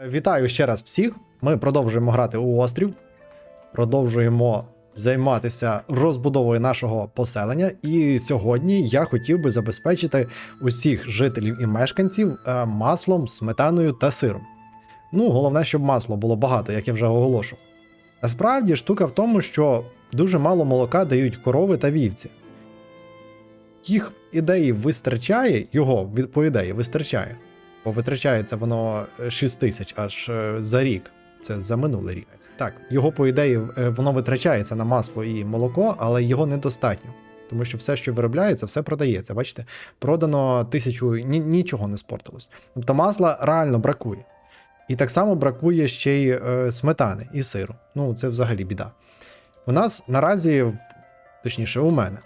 Вітаю ще раз всіх. Ми продовжуємо грати у острів, продовжуємо займатися розбудовою нашого поселення. І сьогодні я хотів би забезпечити усіх жителів і мешканців е, маслом, сметаною та сиром. Ну, головне, щоб масла було багато, як я вже оголошував. Насправді штука в тому, що дуже мало молока дають корови та вівці. Їх ідеї вистачає, його по ідеї вистачає. Бо витрачається воно 6 тисяч аж е, за рік. Це за минулий рік. Так, його, по ідеї, е, воно витрачається на масло і молоко, але його недостатньо. Тому що все, що виробляється, все продається. Бачите, продано тисячу, ні, нічого не спортилось. Тобто масла реально бракує. І так само бракує ще й е, сметани і сиру. Ну, це взагалі біда. У нас наразі, точніше, у мене,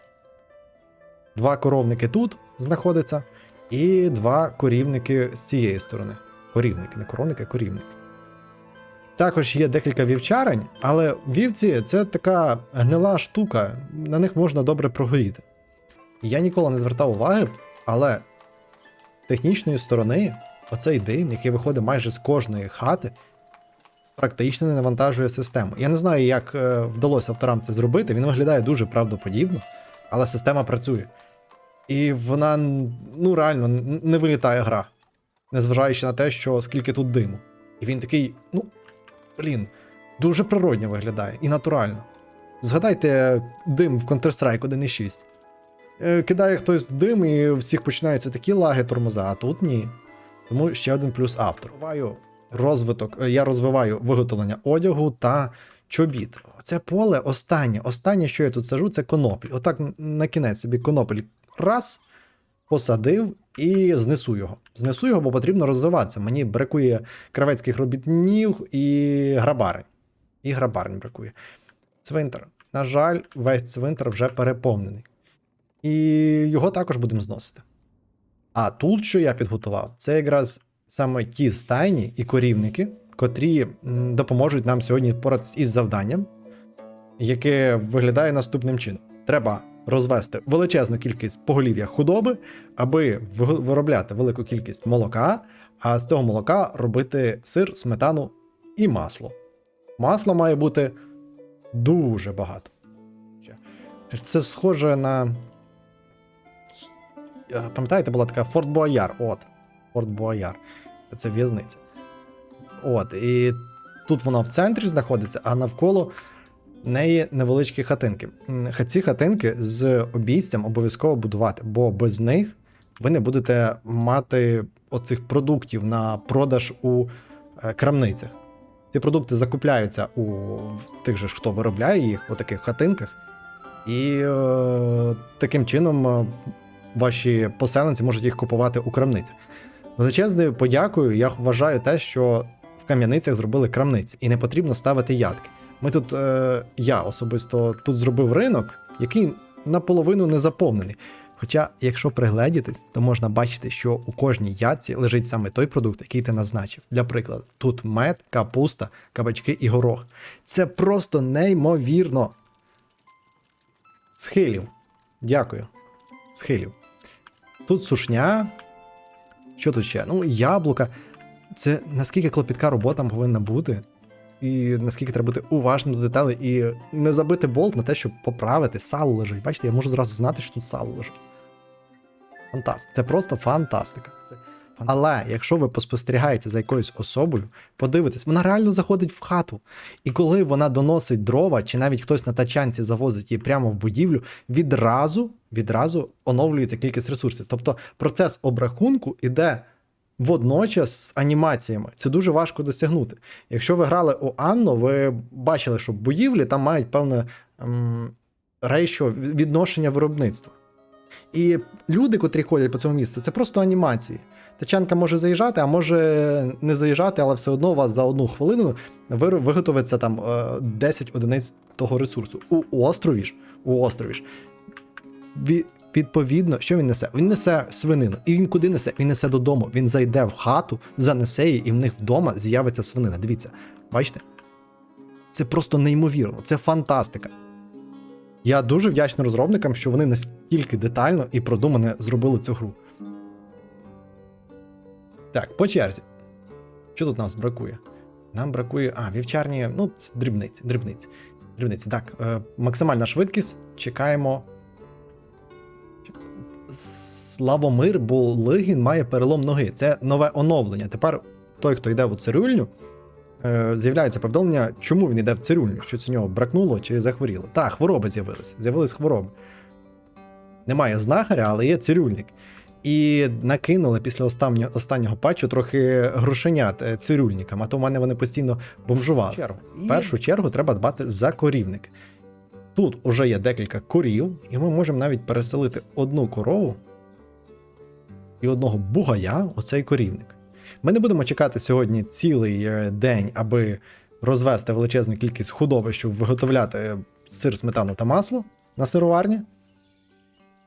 два коровники тут знаходяться, і два корівники з цієї сторони. Корівники, не коровники, а корівники. Також є декілька вівчарень, але вівці це така гнила штука, на них можна добре прогоріти. Я ніколи не звертав уваги, але з технічної сторони оцей дим, який виходить майже з кожної хати, практично не навантажує систему. Я не знаю, як е, вдалося авторам це зробити. Він виглядає дуже правдоподібно, але система працює. І вона ну реально не вилітає гра, незважаючи на те, що скільки тут диму. І він такий, ну, блін, дуже природньо виглядає і натурально. Згадайте дим в Counter-Strike 1.6. Е, Кидає хтось дим, і у всіх починаються такі лаги тормоза, а тут ні. Тому ще один плюс автор. Розвиток, е, я розвиваю виготовлення одягу та чобіт. Це поле останнє. Останнє, що я тут сажу, це коноплі. Отак на кінець собі коноплі раз, посадив і знесу його. Знесу його, бо потрібно розвиватися. Мені бракує кравецьких робітнів і грабарень. І грабарень бракує. Цвинтар. На жаль, весь цвинтар вже переповнений. І його також будемо зносити. А тут, що я підготував, це якраз саме ті стайні і корівники, котрі допоможуть нам сьогодні впоратись із завданням, яке виглядає наступним чином: треба розвести величезну кількість поголів'я худоби, аби виробляти велику кількість молока, а з того молока робити сир, сметану і масло. Масла має бути дуже багато. Це схоже на. Е, Пам'ятаєте, була така Форт Бояр. От. Форт Бояр. Це в'язниця. От. І тут вона в центрі знаходиться, а навколо неї невеличкі хатинки. Ці хатинки з обійстям обов'язково будувати, бо без них ви не будете мати оцих продуктів на продаж у е, крамницях. Ці продукти закупляються у тих же, хто виробляє їх, у таких хатинках. І е, таким чином е, ваші поселенці можуть їх купувати у крамницях. Величезною подякою я вважаю те, що в кам'яницях зробили крамниці, і не потрібно ставити ядки. Ми тут, е, я особисто тут зробив ринок, який наполовину не заповнений. Хоча, якщо пригледітись, то можна бачити, що у кожній ядці лежить саме той продукт, який ти назначив. Для прикладу, тут мед, капуста, кабачки і горох. Це просто неймовірно. Схилів. Дякую. Схилів. Тут сушня. Що тут ще? Ну, яблука. Це наскільки клопітка робота повинна бути. І наскільки треба бути уважним до деталей і не забити болт на те, щоб поправити. Сало лежить. Бачите, я можу зразу знати, що тут сало лежить. Фантастика. Це просто фантастика. Але якщо ви поспостерігаєте за якоюсь особою, подивитесь, вона реально заходить в хату. І коли вона доносить дрова, чи навіть хтось на тачанці завозить її прямо в будівлю, відразу, відразу оновлюється кількість ресурсів. Тобто процес обрахунку іде водночас з анімаціями. Це дуже важко досягнути. Якщо ви грали у Анну, ви бачили, що будівлі там мають певне ем, рейшо відношення виробництва. І люди, котрі ходять по цьому місцю, це просто анімації. Тачанка може заїжджати, а може не заїжджати, але все одно у вас за одну хвилину виготовиться там е, 10 одиниць того ресурсу. У острові ж, у острові ж. Ві- Відповідно, що він несе? Він несе свинину. І він куди несе? Він несе додому. Він зайде в хату, занесе її, і в них вдома з'явиться свинина. Дивіться, бачите? Це просто неймовірно, це фантастика. Я дуже вдячний розробникам, що вони настільки детально і продумано зробили цю гру. Так, по черзі. Що тут нас бракує? Нам бракує. А, вівчарні, ну, це дрібниці, дрібниці. Дрібниці. Так, е, максимальна швидкість. Чекаємо. Славомир Булигін має перелом ноги. Це нове оновлення. Тепер той, хто йде в цирюльню, е, з'являється повідомлення, чому він йде в цирюльню, що у нього бракнуло чи захворіло. Так, хвороби з'явилися. З'явились хвороби. Немає знахаря, але є цирюльник. І накинули після останнього, останнього патчу трохи грошенят е, цирюльникам, а то в мене вони постійно бомжували. В першу чергу треба дбати за корівник. Тут уже є декілька корів, і ми можемо навіть переселити одну корову і одного бугая у цей корівник. Ми не будемо чекати сьогодні цілий е, день, аби розвести величезну кількість худоби, щоб виготовляти сир, сметану та масло на сироварні.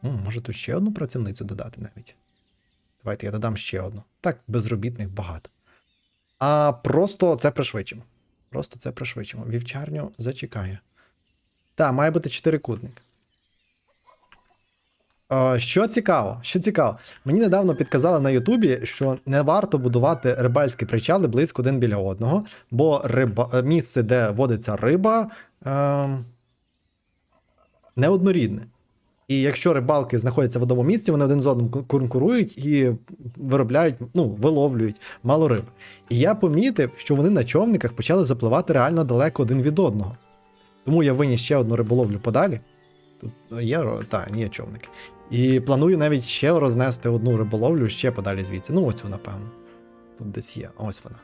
М, може тут ще одну працівницю додати навіть. Давайте я додам ще одну. Так, безробітних багато. А просто це пришвидшимо. Просто це пришвидшимо. Вівчарню зачекає. Так, має бути чотирикутник. Е, Що цікаво, що цікаво, мені недавно підказали на Ютубі, що не варто будувати рибальські причали близько один біля одного, бо риба, е, місце, де водиться риба, е, неоднорідне. І якщо рибалки знаходяться в одному місці, вони один з одним конкурують і виробляють, ну, виловлюють мало риб. І я помітив, що вони на човниках почали запливати реально далеко один від одного. Тому я виніс ще одну риболовлю подалі. Тут є, та, є човники. І планую навіть ще рознести одну риболовлю ще подалі звідси. Ну, оцю, напевно. Тут десь є. Ось вона.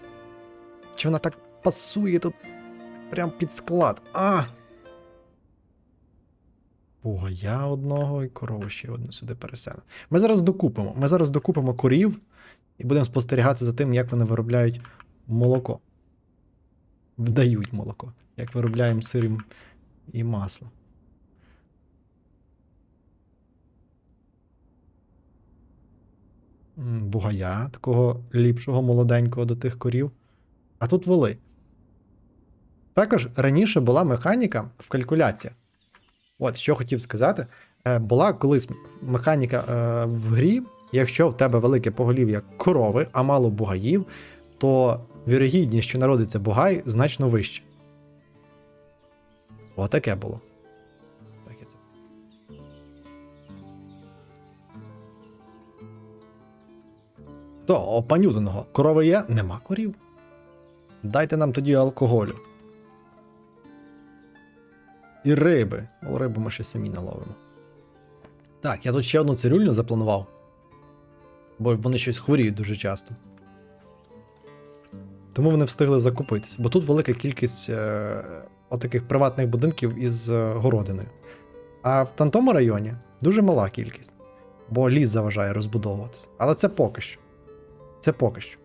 Чи вона так пасує тут прям під склад? А! Ого, я одного і корову ще одну сюди переселю. Ми зараз докупимо. Ми зараз докупимо корів і будемо спостерігати за тим, як вони виробляють молоко. Вдають молоко. Як виробляємо сир і- масло. Бугая, такого ліпшого, молоденького до тих корів. А тут воли. Також раніше була механіка в калькуляціях. От, що хотів сказати. Е, була колись механіка е, в грі, якщо в тебе велике поголів'я корови, а мало бугаїв, то вірогідність, що народиться бугай, значно вища. Отаке було. Так, я це. То, опанютиного. Корови є? Нема корів. Дайте нам тоді алкоголю. І риби. Ну, рибу ми ще самі наловимо. Так, я тут ще одну цирюльню запланував. Бо вони щось хворіють дуже часто. Тому вони встигли закупитись. Бо тут велика кількість е, отаких приватних будинків із е, городиною. А в Тантому районі дуже мала кількість. Бо ліс заважає розбудовуватися. Але це поки що. Це поки що.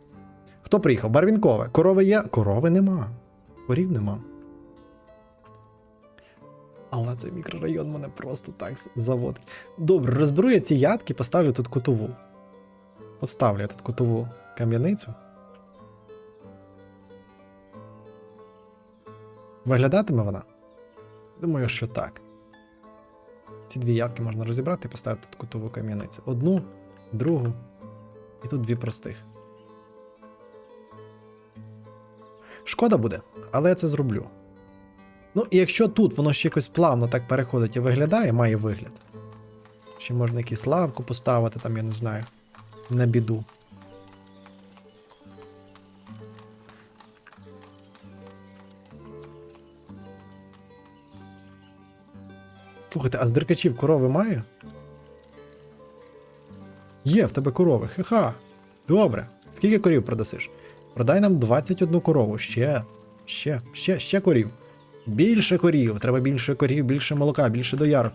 Хто приїхав? Барвінкове. Корови є? Корови нема. Корів нема. Але цей мікрорайон мене просто так заводить. Добре, розберу я ці ядки, поставлю тут кутову. Поставлю я тут кутову кам'яницю. Виглядатиме вона? Думаю, що так. Ці дві ядки можна розібрати і поставити тут кутову кам'яницю. Одну, другу, і тут дві простих. Шкода буде, але я це зроблю. Ну, і якщо тут воно ще якось плавно так переходить і виглядає, має вигляд. Ще можна якусь лавку поставити, там, я не знаю, на біду. Слухайте, а з деркачів корови має? Є, в тебе корови. Ха-ха. Добре. Скільки корів продасиш? Продай нам 21 корову. Ще, ще, ще, ще корів. Більше корів. Треба більше корів, більше молока, більше доярок.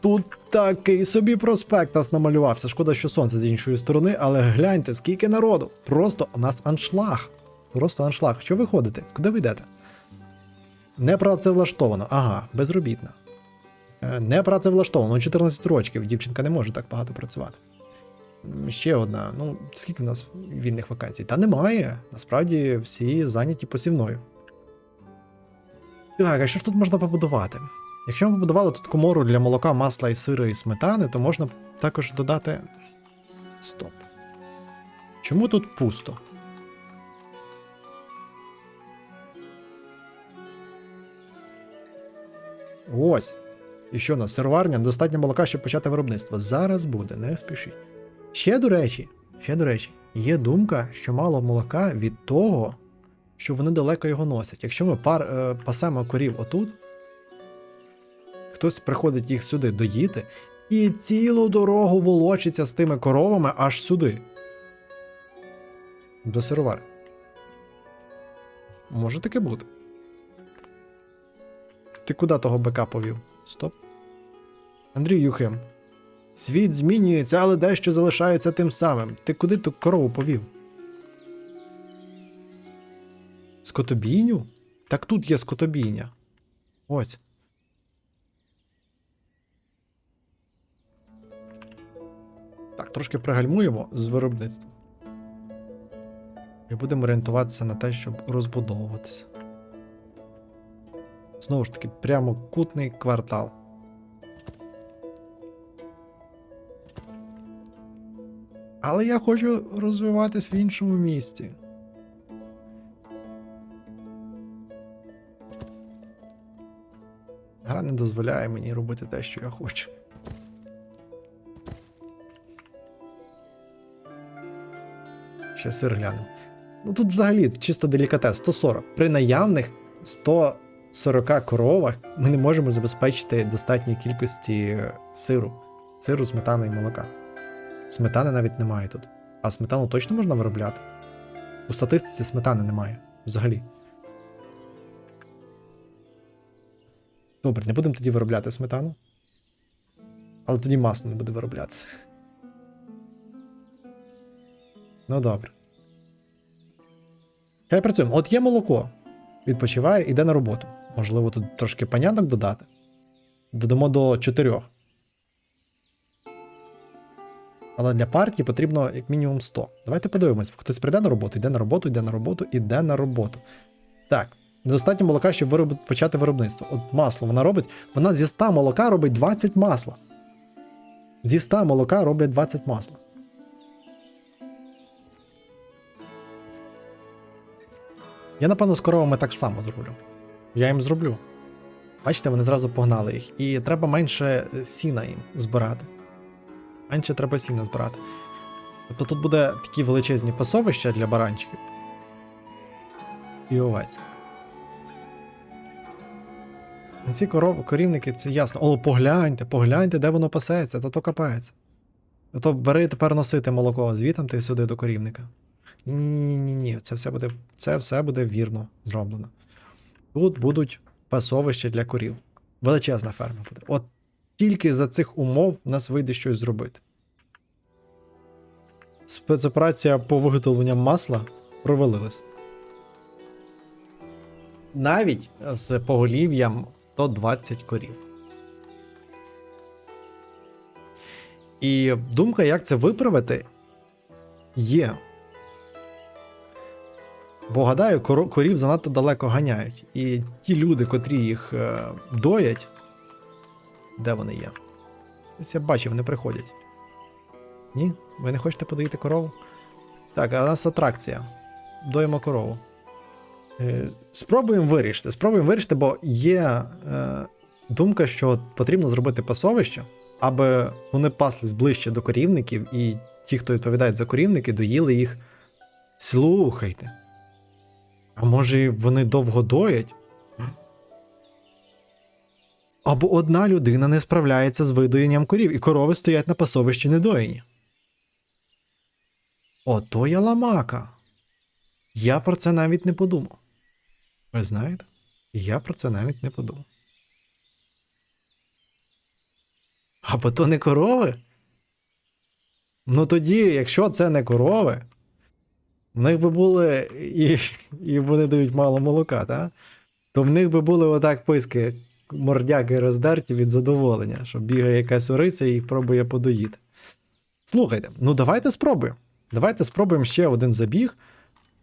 Тут такий собі проспект нас намалювався. Шкода, що сонце з іншої сторони, але гляньте, скільки народу. Просто у нас аншлаг. Просто аншлаг. Що ви ходите? Куди ви йдете? Не працевлаштовано. Ага, безробітна. Е, не працевлаштовано, ну, 14 років. Дівчинка не може так багато працювати. Ще одна. Ну, скільки в нас вільних вакансій? Та немає. Насправді всі зайняті посівною. Так, а що ж тут можна побудувати? Якщо ми побудували тут комору для молока, масла і сира і сметани, то можна також додати. Стоп. Чому тут пусто? Ось. І що у нас? Сироварня, достатньо молока, щоб почати виробництво. Зараз буде, не спішіть. Ще до речі, ще до речі, є думка, що мало молока від того, що вони далеко його носять. Якщо ми пар, е, пасемо корів отут, хтось приходить їх сюди доїти, і цілу дорогу волочиться з тими коровами аж сюди. До сировари. Може таке бути. Ти куди того бика повів? Стоп. Андрій Юхим. Світ змінюється, але дещо залишається тим самим. Ти куди ту корову повів? Скотобійню? Так тут є скотобійня. Ось. Так, трошки пригальмуємо з виробництвом. І будемо орієнтуватися на те, щоб розбудовуватися. Знову ж таки, прямокутний квартал. Але я хочу розвиватись в іншому місті. Гра не дозволяє мені робити те, що я хочу. Ще сир глянемо. Ну тут взагалі чисто делікатес 140. При наявних 140 коровах ми не можемо забезпечити достатньої кількості сиру, сиру, сметани і молока. Сметани навіть немає тут. А сметану точно можна виробляти? У статистиці сметани немає взагалі. Добре, не будемо тоді виробляти сметану. Але тоді масло не буде вироблятися. Ну добре. Хай працюємо. От є молоко. Відпочиває, іде на роботу. Можливо, тут трошки поняток додати. Додамо до 4. Але для партії потрібно як мінімум 100. Давайте подивимось. Хтось прийде на роботу, йде на роботу, йде на роботу, іде на роботу. Так, недостатньо молока, щоб вироб... почати виробництво. От масло вона робить. Вона зі 100 молока робить 20 масла. Зі 100 молока роблять 20 масла. Я, напевно, з коровами так само зроблю. Я їм зроблю. Бачите, вони зразу погнали їх. І треба менше е, сіна їм збирати. Менше треба сіна збирати. Тобто тут буде такі величезні пасовища для баранчиків. І овець. Ці коров, корівники, це ясно. О, погляньте, погляньте, де воно пасеться, то то капається. То бери тепер носити молоко звітом ти сюди до корівника. Ні, ні, ні, це все буде, це все буде вірно зроблено. Тут будуть пасовища для корів. Величезна ферма буде. От тільки за цих умов нас вийде щось зробити. Спецоперація по виготовленню масла провалилась. Навіть з поголів'ям 120 корів. І думка, як це виправити, є. Бо гадаю, корів занадто далеко ганяють. І ті люди, котрі їх е, доять, де вони є? Я бачив, вони приходять. Ні? Ви не хочете подоїти корову? Так, а у нас атракція. Доїмо корову. Е, спробуємо вирішити. Спробуємо вирішити, бо є е, думка, що потрібно зробити пасовище, аби вони паслись ближче до корівників, і ті, хто відповідають за корівники, доїли їх. Слухайте. А може вони довго доять? Або одна людина не справляється з видоєнням корів, і корови стоять на пасовищі недоїні. Ото я ламака. Я про це навіть не подумав. Ви знаєте? Я про це навіть не подумав. Або то не корови? Ну тоді, якщо це не корови, в них би були і, і вони дають мало молока, так? То в них би були отак писки, мордяки роздерті від задоволення, що бігає якась ориця і пробує подоїти. Слухайте, ну давайте спробуємо. Давайте спробуємо ще один забіг.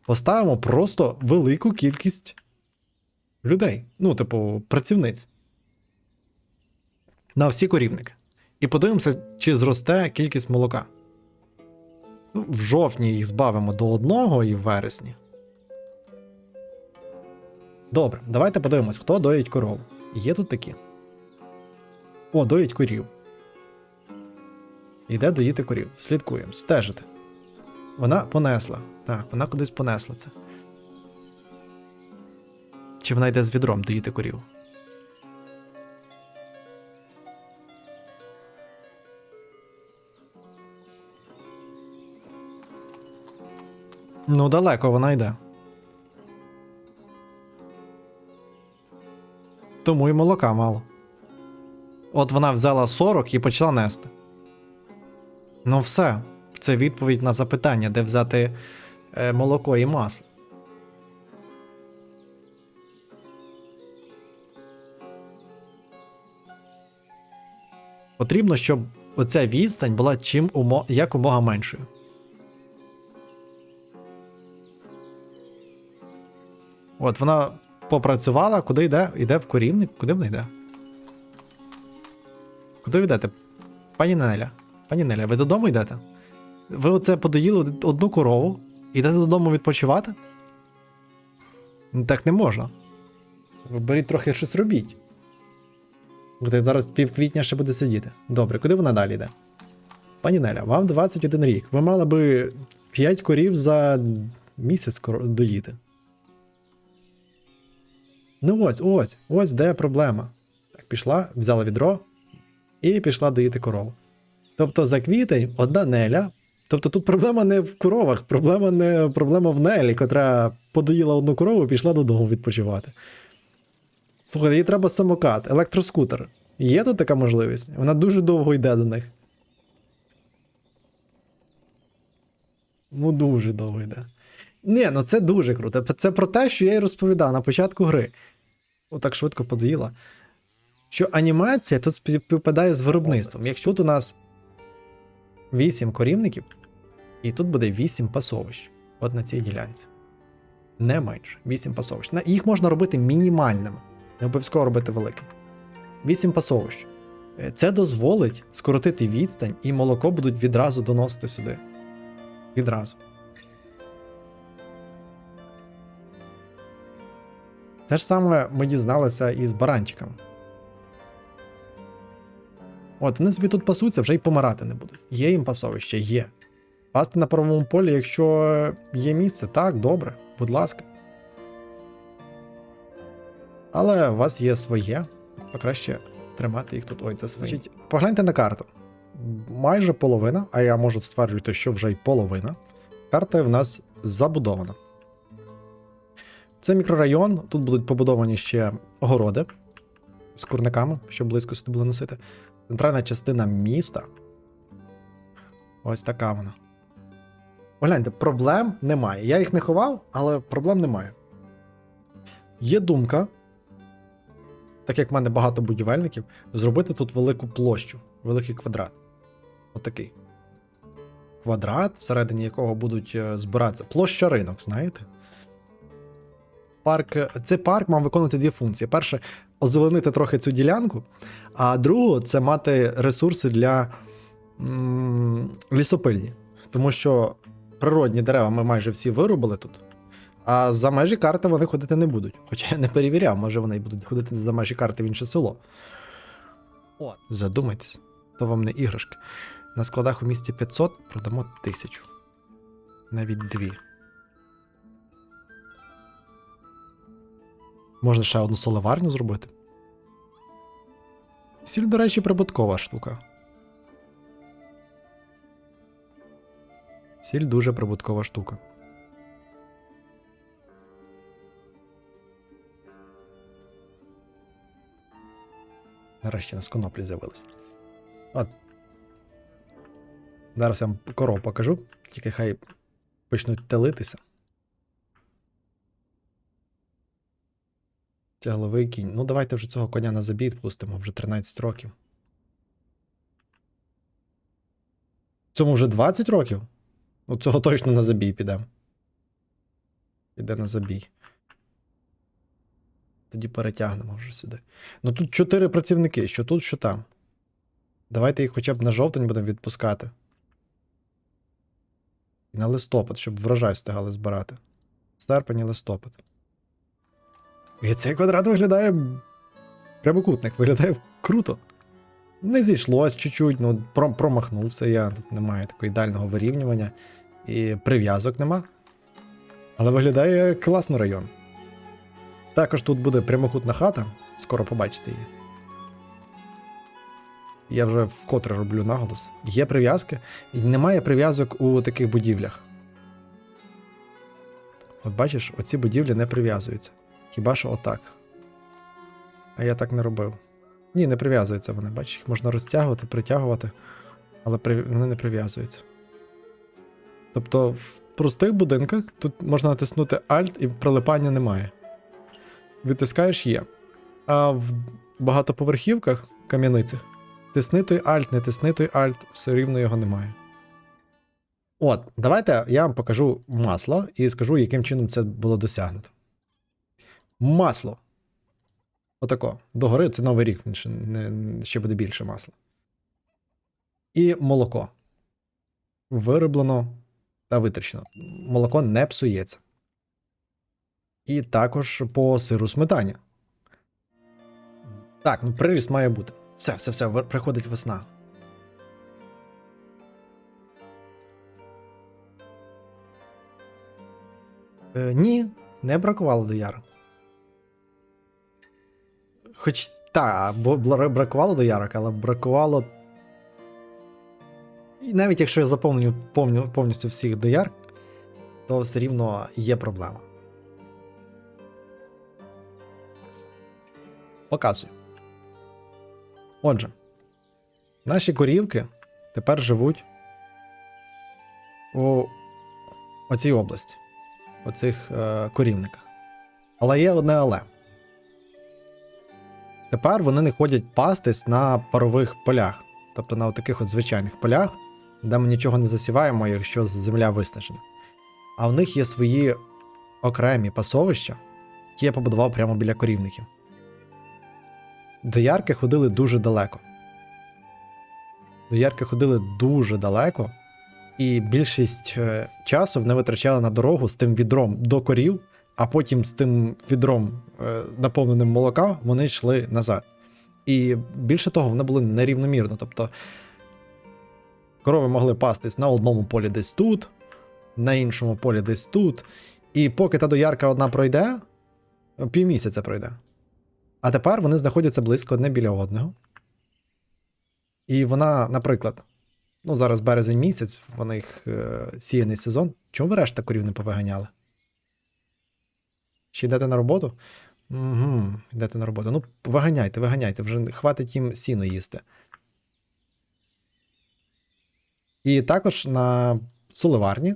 Поставимо просто велику кількість людей. Ну, типу, працівниць. На всі корівники. І подивимося, чи зросте кількість молока. В жовтні їх збавимо до одного і в вересні. Добре, давайте подивимось, хто доїть корову. Є тут такі. О, доїть корів. Іде доїти корів. Слідкуємо, стежите. Вона понесла. Так, вона кудись понесла це. Чи вона йде з відром доїти корів? Ну, далеко вона йде. Тому і молока мало. От вона взяла 40 і почала нести. Ну, все. Це відповідь на запитання, де взяти е, молоко і масло. Потрібно, щоб оця відстань була чим умо... якомога меншою. От вона попрацювала, куди йде? Йде в корівник, куди вона йде? Куди ви йдете? Пані Неля. Пані Неля, ви додому йдете? Ви оце подоїли одну корову, йдете додому відпочивати? Ну, Так не можна. Ви беріть трохи щось робіть. Ви зараз пів квітня ще буде сидіти. Добре, куди вона далі йде? Пані Неля, вам 21 рік. Ви мали би 5 корів за місяць доїти. Ну ось, ось, ось де проблема. Так, пішла, взяла відро і пішла доїти корову. Тобто за квітень одна неля. Тобто тут проблема не в коровах, проблема не проблема в Нелі, котра подоїла одну корову і пішла додому відпочивати. Слухайте, їй треба самокат, електроскутер. Є тут така можливість? Вона дуже довго йде до них. Ну, дуже довго йде. Ні, ну це дуже круто. Це про те, що я й розповідав на початку гри. Отак швидко подоїла. Що анімація тут співпадає з виробництвом. Якщо тут у нас 8 корівників, і тут буде 8 пасовищ. От на цій ділянці. Не менше. 8 пасовищ. Їх можна робити мінімальними. Не обов'язково робити великими. 8 пасовищ. Е, Це дозволить скоротити відстань, і молоко будуть відразу доносити сюди. Відразу. Те ж саме ми дізналися і з баранчиками. От, вони собі тут пасуться, вже й помирати не будуть. Є їм пасовище, є. Пасти на правому полі, якщо є місце, так, добре, будь ласка. Але у вас є своє, то краще тримати їх тут. Ой, це своє. Значить, погляньте на карту. Майже половина, а я можу стверджувати, що вже й половина. Карта в нас забудована. Це мікрорайон, тут будуть побудовані ще огороди з курниками, щоб близько сюди було носити. Центральна частина міста. Ось така вона. Погляньте, проблем немає. Я їх не ховав, але проблем немає. Є думка, так як в мене багато будівельників, зробити тут велику площу, великий квадрат. Отакий. Квадрат, всередині якого будуть е, збиратися. Площа ринок, знаєте? Парк, цей парк мав виконувати дві функції. Перше, озеленити трохи цю ділянку, а другу це мати ресурси для м, лісопильні. Тому що природні дерева ми майже всі вирубили тут. А за межі карти вони ходити не будуть. Хоча я не перевіряв, може вони будуть ходити за межі карти в інше село. О, задумайтесь, то вам не іграшки. На складах у місті 500 продамо 1000. Навіть дві. Можна ще одну соливарню зробити. Сіль, до речі, прибуткова штука. Сіль дуже прибуткова штука. Нарешті у нас коноплі з'явились. От. Зараз я вам коров покажу, тільки хай почнуть телитися. Тягловий кінь. Ну, давайте вже цього коня на забій пустимо, вже 13 років. Цьому вже 20 років? Ну, цього точно на забій підемо. Піде на забій. Тоді перетягнемо вже сюди. Ну тут 4 працівники, що тут, що там. Давайте їх хоча б на жовтень будемо відпускати. І на листопад, щоб врожай встигали збирати. Серпень і листопад. І цей квадрат виглядає. Прямокутник, виглядає круто. Не зійшлось чуть-чуть, ну промахнувся я. Тут немає такого ідеального вирівнювання. І прив'язок нема. Але виглядає класно район. Також тут буде прямокутна хата, скоро побачите її. Я вже вкотре роблю наголос. Є прив'язки, і немає прив'язок у таких будівлях. От бачиш, оці будівлі не прив'язуються. Хіба що отак. А я так не робив. Ні, не прив'язуються вони, бачиш, їх можна розтягувати, притягувати, але вони не прив'язуються. Тобто в простих будинках тут можна натиснути Alt і прилипання немає. Відтискаєш є. А в багатоповерхівках, кам'яницях, тисни той Alt, не тисни той Alt, все рівно його немає. От, давайте я вам покажу масло і скажу, яким чином це було досягнуто. Масло. Отако. Догори це новий рік, ще, не, ще буде більше масла. І молоко. Вироблено та витрачено. Молоко не псується. І також по сиру сметані. Так, ну приріст має бути. Все, все, все, приходить весна. Е, ні, не бракувало доярок. Хоч та, бо бла- бракувало доярок, але бракувало. І навіть якщо я заповню повню, повністю всіх доярк, то все рівно є проблема. Показую. Отже, наші корівки тепер живуть у оцій області, у цих е, корівниках. Але є одне але. Тепер вони не ходять пастись на парових полях, тобто на таких от звичайних полях, де ми нічого не засіваємо, якщо земля виснажена. А в них є свої окремі пасовища, які я побудував прямо біля корівників. Доярки ходили дуже далеко. Доярки ходили дуже далеко, і більшість е, часу вони витрачали на дорогу з тим відром до корів, а потім з тим відром, е, наповненим молока, вони йшли назад. І більше того, вони були нерівномірно. Тобто корови могли пастись на одному полі десь тут, на іншому полі десь тут. І поки та доярка одна пройде, півмісяця пройде. А тепер вони знаходяться близько одне біля одного. І вона, наприклад, ну зараз березень місяць, в них е, сіяний сезон. Чому ви решта корів не повиганяли? Чи йдете на роботу? Угу, йдете на роботу. Ну, виганяйте, виганяйте, вже хватить їм сіно їсти. І також на соливарні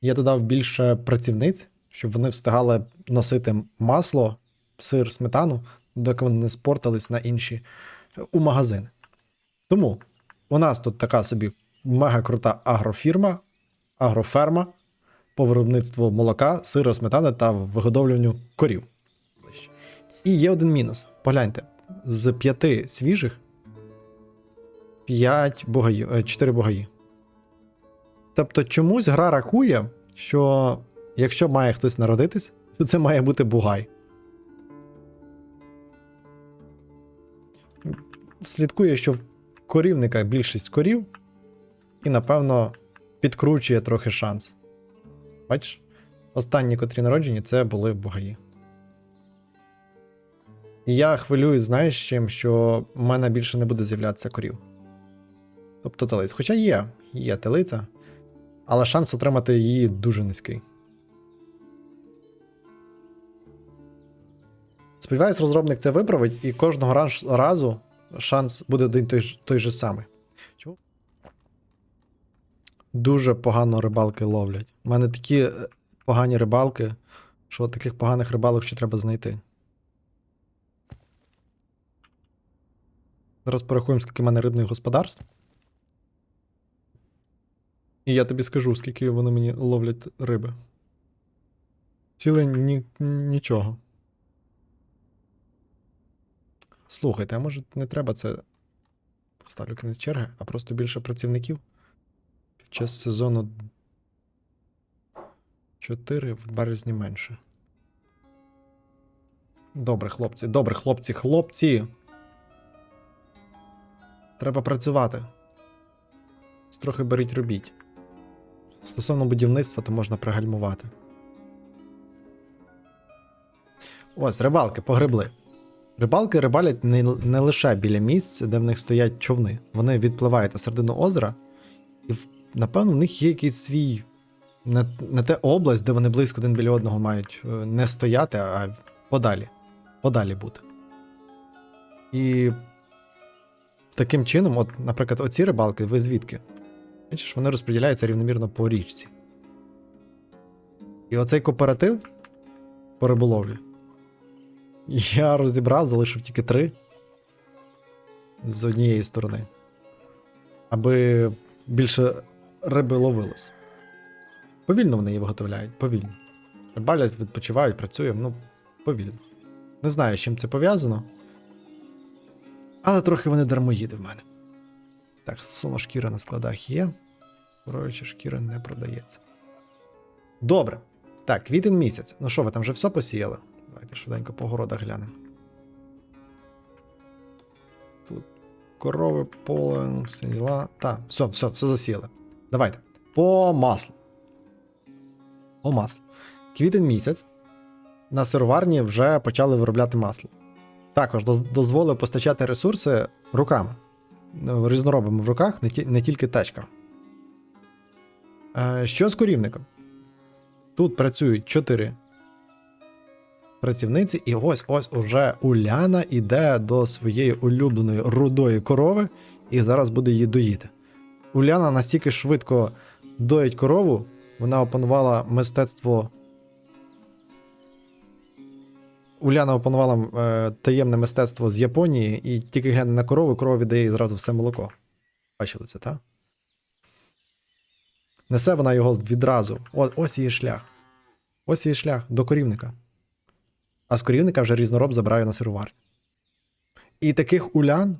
я додав більше працівниць, щоб вони встигали носити масло, сир, сметану, доки вони не спортились на інші у магазини. Тому у нас тут така собі мега крута агрофірма, агроферма по виробництву молока, сира, сметани та вигодовлюванню корів. І є один мінус. Погляньте, з п'яти свіжих 5 бугаїв, 4 бугаї. Тобто чомусь гра рахує, що якщо має хтось народитись, то це має бути бугай. Слідкує, що в корівниках більшість корів, і, напевно, підкручує трохи шанс. Бачиш? Останні, котрі народжені, це були бугаї. І я хвилююсь, знаєш чим, що в мене більше не буде з'являтися корів. Тобто телиць. Хоча є, є телиця, але шанс отримати її дуже низький. Сподіваюсь, розробник це виправить, і кожного раз- разу шанс буде один той, той же самий. Чому? Дуже погано рибалки ловлять. У мене такі е, погані рибалки, що таких поганих рибалок ще треба знайти. Зараз порахуємо, скільки в мене рибних господарств. І я тобі скажу, скільки вони мені ловлять риби. Ціле ні, нічого. Слухайте, а може не треба це. Поставлю кінець черги, а просто більше працівників. Під час сезону 4 в березні менше. Добре, хлопці, добре, хлопці, хлопці. Треба працювати. Трохи беріть робіть. Стосовно будівництва, то можна пригальмувати. Ось, рибалки погребли. Рибалки рибалять не, не лише біля місць, де в них стоять човни. Вони відпливають на середину озера, і напевно в них є якийсь свій. Не, не те область, де вони близько один біля одного мають е, не стояти, а подалі. Подалі бути. І таким чином, от, наприклад, оці рибалки, ви звідки? Бачиш, вони розподіляються рівномірно по річці. І оцей кооператив по риболовлі. Я розібрав, залишив тільки три з однієї сторони. Аби більше риби ловилось. Повільно вони її виготовляють, повільно. Рибалять, відпочивають, працюємо, ну, повільно. Не знаю, з чим це пов'язано. Але трохи вони дармоїди в мене. Так, стосовно шкіри на складах є. Кроюча шкіра не продається. Добре. Так, квітень місяць. Ну що, ви там вже все посіяли? Давайте швиденько по городах глянемо. Тут корови, поле, ну, всі діла. Так, все, все, все засіяли. Давайте. По маслу. По маслу. Квітень місяць. На сироварні вже почали виробляти масло. Також доз- дозволив постачати ресурси руками. Ну, Різноробами в руках, не, тільки течка. Е, що з корівником? Тут працюють 4 працівниці, і ось ось уже Уляна іде до своєї улюбленої рудої корови і зараз буде її доїти. Уляна настільки швидко доїть корову, вона опанувала мистецтво. Уляна опанувала е, таємне мистецтво з Японії, і тільки гляне на корову, корова віддає їй зразу все молоко. Бачили це, так? Несе вона його відразу. О, ось її шлях. Ось її шлях до корівника. А з корівника вже різнороб забирає на сироварню. І таких улян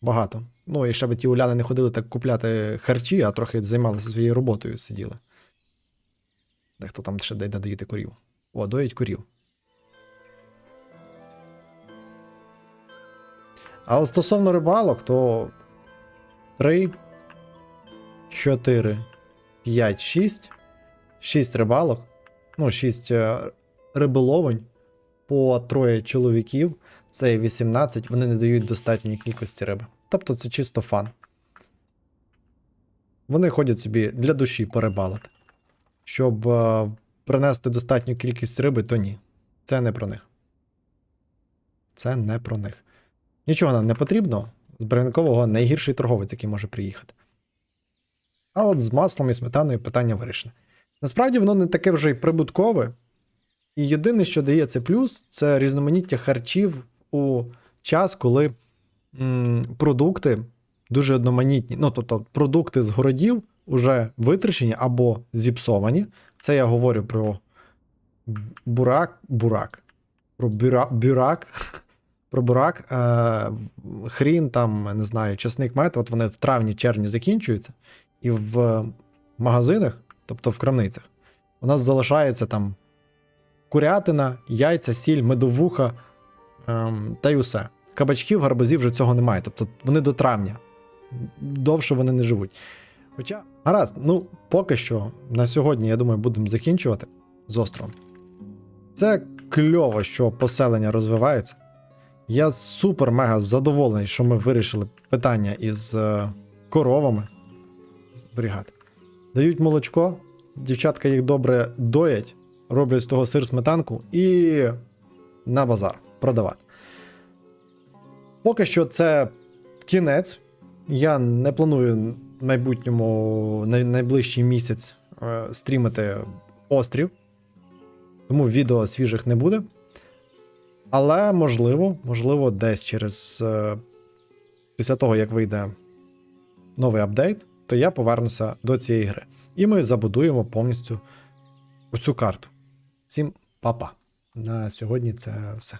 багато. Ну, ще б ті уляни не ходили так купляти харчі, а трохи займалися своєю роботою, сиділи. Дехто там ще йде доїти корів. О, доїть корів. А от стосовно рибалок, то 3, 4, 5, 6. 6 рибалок. Ну, 6 риболовень по троє чоловіків. Це 18, вони не дають достатньої кількості риби. Тобто це чисто фан. Вони ходять собі для душі порибалити. Щоб е, принести достатню кількість риби, то ні. Це не про них. Це не про них. Нічого нам не потрібно. З Бринкового найгірший торговець, який може приїхати. А от з маслом і сметаною питання вирішене. Насправді воно не таке вже й прибуткове. І єдине, що дає це плюс, це різноманіття харчів у час, коли продукти дуже одноманітні. Ну, тобто, продукти з городів вже витрачені або зіпсовані. Це я говорю про бурак, бурак. Про бюра, бюрак. Про бурак, е, хрін, там, не знаю, чесник мед, от вони в травні-червні закінчуються, і в магазинах, тобто в крамницях, у нас залишається там курятина, яйця, сіль, медовуха ем, та й усе. Кабачків, гарбузів вже цього немає. Тобто вони до травня. Довше вони не живуть. Хоча, гаразд, ну, поки що на сьогодні, я думаю, будемо закінчувати з островом. Це кльово, що поселення розвивається. Я супер-мега задоволений, що ми вирішили питання із е, коровами зберігати. Дають молочко, дівчатка їх добре доять, роблять з того сир сметанку і на базар продавати. Поки що це кінець. Я не планую в майбутньому найближчий місяць е, стрімити острів, тому відео свіжих не буде. Але можливо, можливо, десь через е, після того, як вийде новий апдейт, то я повернуся до цієї гри. І ми забудуємо повністю усю карту. Всім па-па. На сьогодні це все.